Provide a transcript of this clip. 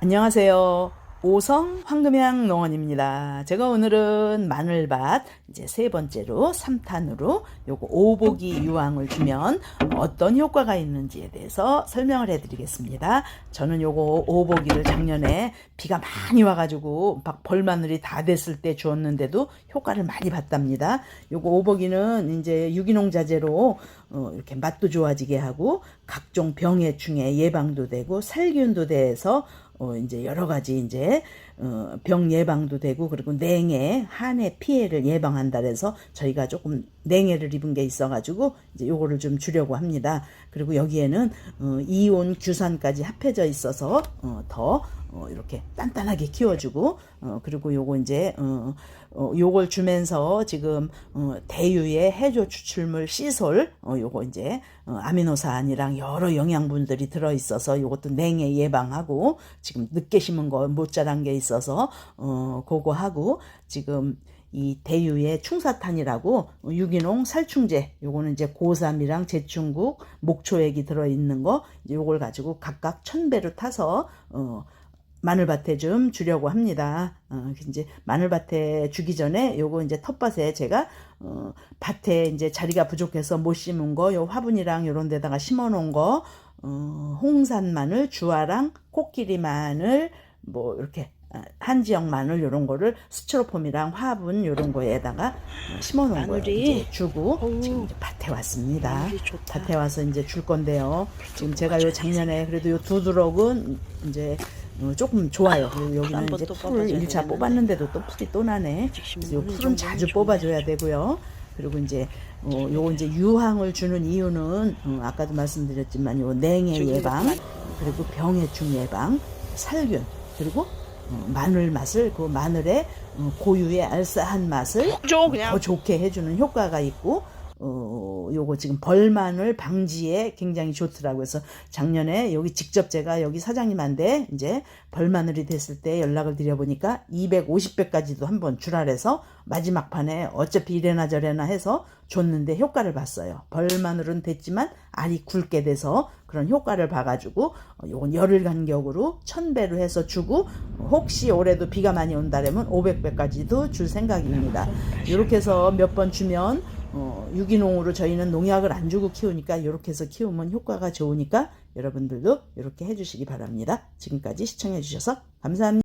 안녕하세요. 오성 황금향 농원입니다. 제가 오늘은 마늘밭 이제 세 번째로 3탄으로 요거 오보기 유황을 주면 어떤 효과가 있는지에 대해서 설명을 해드리겠습니다. 저는 요거 오보기를 작년에 비가 많이 와가지고 막 벌마늘이 다 됐을 때 주었는데도 효과를 많이 봤답니다. 요거 오보기는 이제 유기농 자재로 어, 이렇게 맛도 좋아지게 하고 각종 병해 충해 예방도 되고 살균도 돼서 어, 이제 여러 가지 이제 어, 병 예방도 되고 그리고 냉해 한해 피해를 예방한다 그래서 저희가 조금 냉해를 입은 게 있어가지고 이제 요거를 좀 주려고 합니다. 그리고 여기에는 어, 이온 규산까지 합해져 있어서 어, 더 어, 이렇게 단단하게 키워주고 어, 그리고 요거 이제 어, 어, 요걸 주면서 지금 어, 대유의 해조 추출물 시솔 어, 요거 이제 어, 아미노산이랑 여러 영양분들이 들어 있어서 요것도 냉해 예방하고 지금 늦게 심은 거 못 자란 게 있어서 어, 그거 하고 지금 이 대유의 충사탄이라고 유기농 살충제 요거는 이제 고삼이랑 제충국 목초액이 들어 있는 거 요걸 가지고 각각 천 배로 타서 어 마늘밭에 좀 주려고 합니다. 어, 이제 마늘밭에 주기 전에 요거 이제 텃밭에 제가 어, 밭에 이제 자리가 부족해서 못 심은 거, 요 화분이랑 요런 데다가 심어 놓은 거, 어, 홍산 마늘, 주화랑 코끼리 마늘, 뭐 이렇게 아, 한지역 마늘 요런 거를 스티로폼이랑 화분 요런 거에다가 어, 심어 놓은 거예요. 이제 주고 어우. 지금 이제 밭에 왔습니다. 밭에 와서 이제 줄 건데요. 지금 제가 요 작년에 그래도 요두 두럭은 이제 어, 조금 좋아요. 그리고 여기는 이제 또풀 뽑아줘야 1차 되겠네. 뽑았는데도 또 풀이 또 나네. 그래서 요 풀은 좀 자주 좀 뽑아줘야 되고요. 그리고 이제 어, 요거 이제 유황을 주는 이유는 어, 아까도 말씀드렸지만 요 냉해 예방 그리고 병해충 예방 살균 그리고 어, 마늘 맛을 그 마늘의 어, 고유의 알싸한 맛을 더 좋게 해주는 효과가 있고 어 요거 지금 벌마늘 방지에 굉장히 좋더라고요. 그래서 작년에 여기 직접 제가 여기 사장님한테 이제 벌마늘이 됐을 때 연락을 드려보니까 250배까지도 한번 주라래서 마지막 판에 어차피 이래나 저래나 해서 줬는데 효과를 봤어요. 벌마늘은 됐지만 알이 굵게 돼서 그런 효과를 봐가지고 어, 요건 열흘 간격으로 1000배로 해서 주고 혹시 올해도 비가 많이 온다면 500배까지도 줄 생각입니다. 이렇게 해서 몇 번 주면 어, 유기농으로 저희는 농약을 안 주고 키우니까 이렇게 해서 키우면 효과가 좋으니까 여러분들도 이렇게 해주시기 바랍니다. 지금까지 시청해 주셔서 감사합니다.